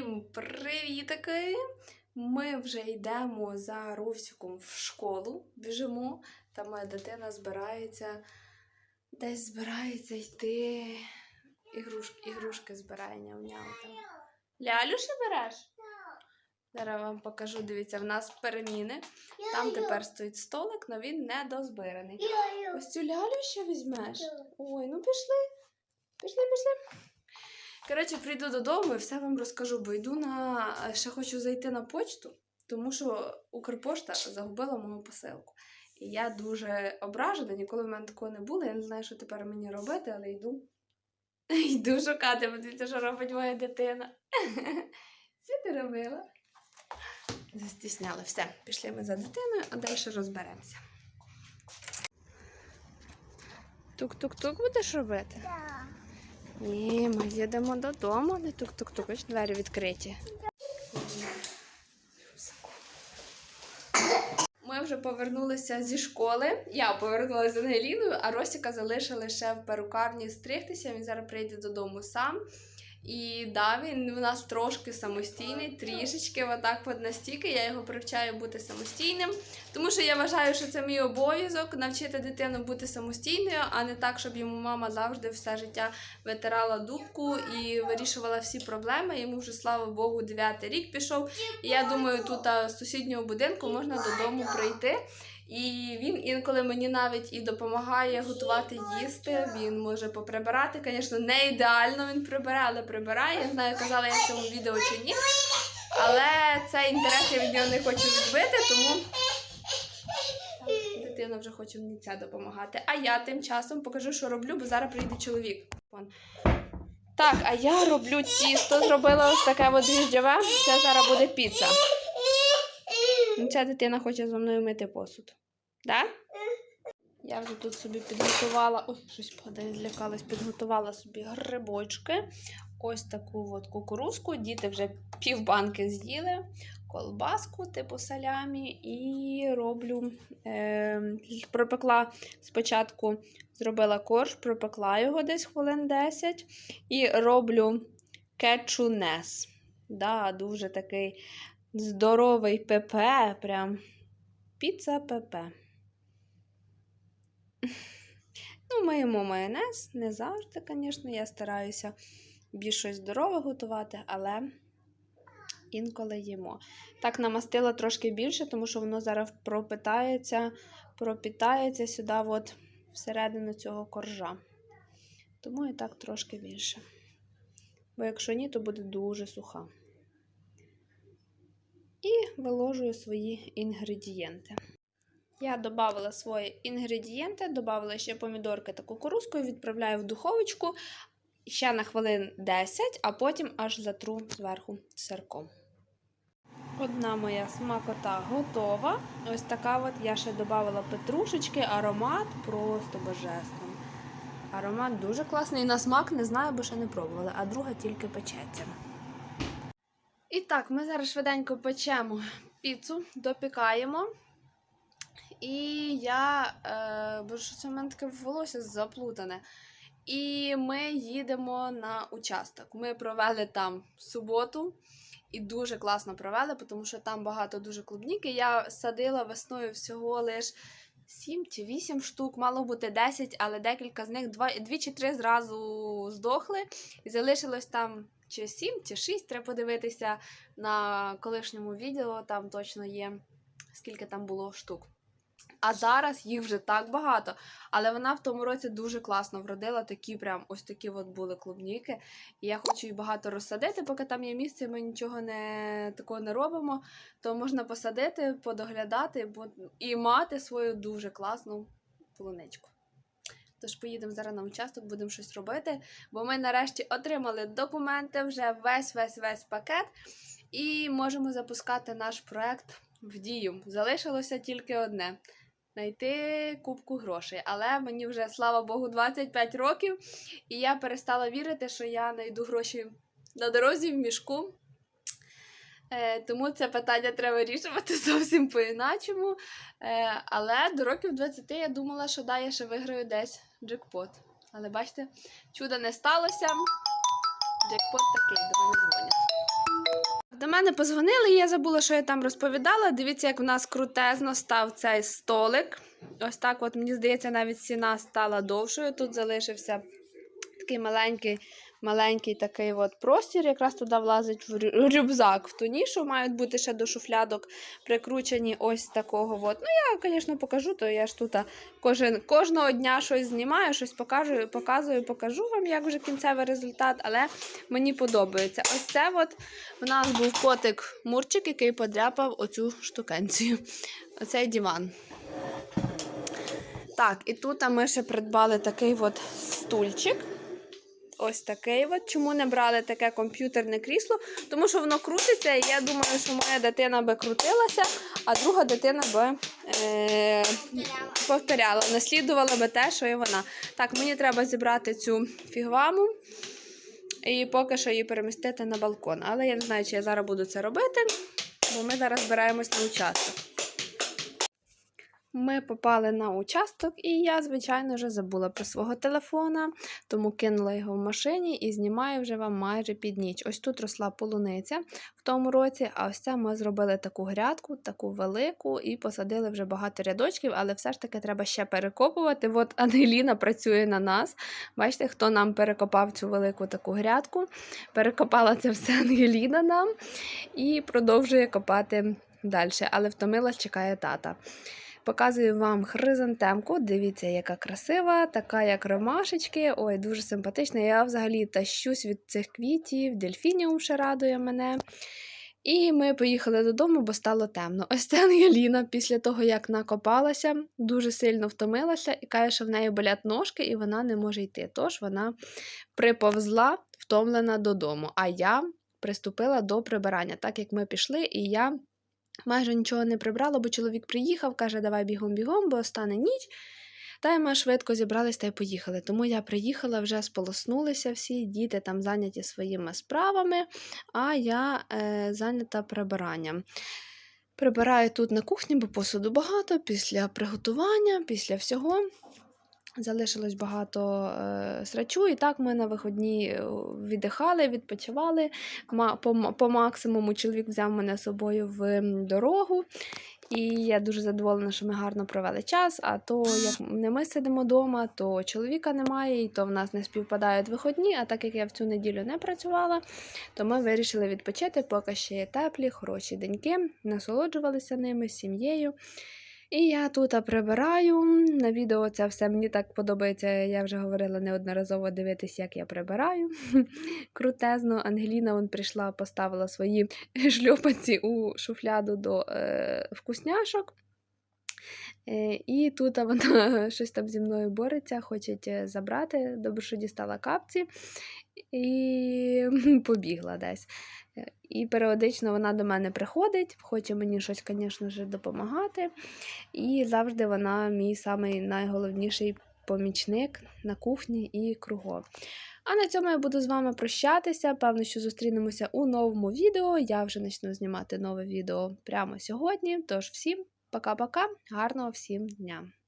Всім привітки! Ми вже йдемо за Русиком в школу, біжимо, та моя дитина збирається, десь збирається йти. Ігрушки, ігрушки збирає няв-няв там. Лялю ще береш? Зараз вам покажу, дивіться, в нас переміни. Там тепер стоїть столик, але він не дозбираний. Ось цю лялю ще візьмеш? Ой, ну пішли. Пішли, пішли. Коротше, прийду додому і все вам розкажу, бо йду на. ще хочу зайти на почту, тому що Укрпошта загубила мою посилку. І я дуже ображена, ніколи в мене такого не було. Я не знаю, що тепер мені робити, але йду. Йду шукати, бо дивіться, що робить моя дитина. Що ти робила? Застісняли. Все, пішли ми за дитиною, а далі розберемося. Тук-тук-тук будеш робити? Ні, ми їдемо додому, не тук-тук-тук, ось двері відкриті. Ми вже повернулися зі школи. Я повернулася з Ангеліною, а Росіка залишили ще в перукарні стригтися. Він зараз прийде додому сам. І да, він у нас трошки самостійний, трішечки, отак от настільки. Я його привчаю бути самостійним. Тому що я вважаю, що це мій обов'язок навчити дитину бути самостійною, а не так, щоб йому мама завжди все життя витирала дубку і вирішувала всі проблеми. Йому вже слава Богу, дев'ятий рік пішов. І я думаю, тут з сусіднього будинку можна додому прийти. І він інколи мені навіть і допомагає готувати їсти. Він може поприбирати. Звісно, не ідеально він прибирає, але прибирає. Я знаю, казала я в цьому відео чи ні. Але цей інтерес я від нього не хочу відбити, тому дитина вже хоче мені ця допомагати. А я тим часом покажу, що роблю, бо зараз прийде чоловік. Так, а я роблю тісто, зробила ось таке от дріжджове. Це зараз буде піца. Ця дитина хоче зі мною мити посуд. Да? Я вже тут собі підготувала. Ой, щось падає, злякалась, підготувала собі грибочки. Ось таку от кукурузку. Діти вже півбанки з'їли, колбаску, типу салямі, і роблю. Е, пропекла спочатку, зробила корж, пропекла його десь хвилин 10 і роблю кетчунес. Да, дуже такий здоровий ПП, прям піца ПП. Ну, ми їмо майонез, не завжди, звісно, я стараюся більш щось здорове готувати, але інколи їмо. Так, намастила трошки більше, тому що воно зараз пропитається, пропітається сюди, от, всередину цього коржа. Тому і так трошки більше. Бо якщо ні, то буде дуже суха. І виложую свої інгредієнти. Я додала свої інгредієнти, додала ще помідорки та кукурузку і відправляю в духовочку ще на хвилин 10, а потім аж затру зверху сирком. Одна моя смакота готова. Ось така от я ще додала петрушечки, аромат просто божественний. Аромат дуже класний. На смак не знаю, бо ще не пробувала, а друга тільки печеться. І так, ми зараз швиденько печемо піцу, допікаємо. І я. Е, боже, що це в мене таке волосся заплутане. І ми їдемо на участок. Ми провели там суботу і дуже класно провели, тому що там багато дуже клубніки. Я садила весною всього лиш 7 чи 8 штук, мало бути 10, але декілька з них 2, 2 чи 3 зразу здохли. І залишилось там чи 7, чи 6. Треба подивитися на колишньому відео, там точно є, скільки там було штук. А зараз їх вже так багато. Але вона в тому році дуже класно вродила. Такі прям ось такі от були клубніки. І я хочу їх багато розсадити, поки там є місце, ми нічого не такого не робимо. То можна посадити, подоглядати бо... і мати свою дуже класну полуничку. Тож поїдемо зараз на участок, будемо щось робити. Бо ми нарешті отримали документи, вже весь-весь-весь пакет, і можемо запускати наш проект в дію. Залишилося тільки одне знайти кубку грошей. Але мені вже, слава Богу, 25 років, і я перестала вірити, що я знайду гроші на дорозі в мішку. Е, тому це питання треба вирішувати зовсім по-іначому. Е, але до років 20 я думала, що да, я ще виграю десь джекпот. Але бачите, чуда не сталося. Джекпот такий, до мене дзвонять. мене позвонили, і я забула, що я там розповідала. Дивіться, як в нас крутезно став цей столик. Ось так, от мені здається, навіть стіна стала довшою. Тут залишився такий маленький, маленький такий от простір, якраз туди влазить в рюкзак. В ту нішу мають бути ще до шуфлядок прикручені ось такого. От. Ну, я, звісно, покажу, то я ж тут кожен, кожного дня щось знімаю, щось покажу, показую, покажу вам, як вже кінцевий результат, але мені подобається. Ось це от у нас був котик Мурчик, який подряпав оцю штукенцію. Оцей диван. Так, і тут ми ще придбали такий от стульчик. Ось такий от. Чому не брали таке комп'ютерне крісло? Тому що воно крутиться, і я думаю, що моя дитина би крутилася, а друга дитина би е, повторяла, наслідувала би те, що і вона. Так, мені треба зібрати цю фігваму і поки що її перемістити на балкон. Але я не знаю, чи я зараз буду це робити, бо ми зараз збираємось на участок. Ми попали на участок, і я, звичайно, вже забула про свого телефона, тому кинула його в машині і знімаю вже вам майже під ніч. Ось тут росла полуниця в тому році, а ось це ми зробили таку грядку, таку велику, і посадили вже багато рядочків, але все ж таки треба ще перекопувати. От Ангеліна працює на нас. Бачите, хто нам перекопав цю велику таку грядку. Перекопала це все Ангеліна нам і продовжує копати далі, але втомилась, чекає тата. Показую вам хризантемку. Дивіться, яка красива, така як ромашечки. Ой, дуже симпатична. Я взагалі тащусь від цих квітів, дельфініум ще радує мене. І ми поїхали додому, бо стало темно. Ось це Ангеліна після того, як накопалася, дуже сильно втомилася і каже, що в неї болять ножки, і вона не може йти. Тож вона приповзла, втомлена додому. А я приступила до прибирання, так як ми пішли, і я майже нічого не прибрала, бо чоловік приїхав, каже, давай бігом-бігом, бо стане ніч. Та й ми швидко зібрались та й поїхали. Тому я приїхала, вже сполоснулися всі, діти там зайняті своїми справами, а я е, зайнята прибиранням. Прибираю тут на кухні, бо посуду багато після приготування, після всього. Залишилось багато е, срачу, і так ми на виходні е, віддихали, відпочивали. По, по максимуму чоловік взяв мене з собою в дорогу. І я дуже задоволена, що ми гарно провели час. А то як не ми сидимо вдома, то чоловіка немає, і то в нас не співпадають виходні. А так як я в цю неділю не працювала, то ми вирішили відпочити, поки ще є теплі, хороші деньки, насолоджувалися ними сім'єю. І я тут прибираю. На відео це все мені так подобається. Я вже говорила неодноразово дивитись, як я прибираю. Крутезно. Ангеліна вон прийшла, поставила свої шльопанці у шуфляду до е, вкусняшок. Е, І тут вона щось там зі мною бореться, хоче е, забрати. Добре, що дістала капці і побігла десь. І періодично вона до мене приходить, хоче мені щось, звісно ж, допомагати. І завжди вона мій самий найголовніший помічник на кухні і кругом. А на цьому я буду з вами прощатися. Певно, що зустрінемося у новому відео. Я вже почну знімати нове відео прямо сьогодні. Тож всім пока-пока, гарного всім дня!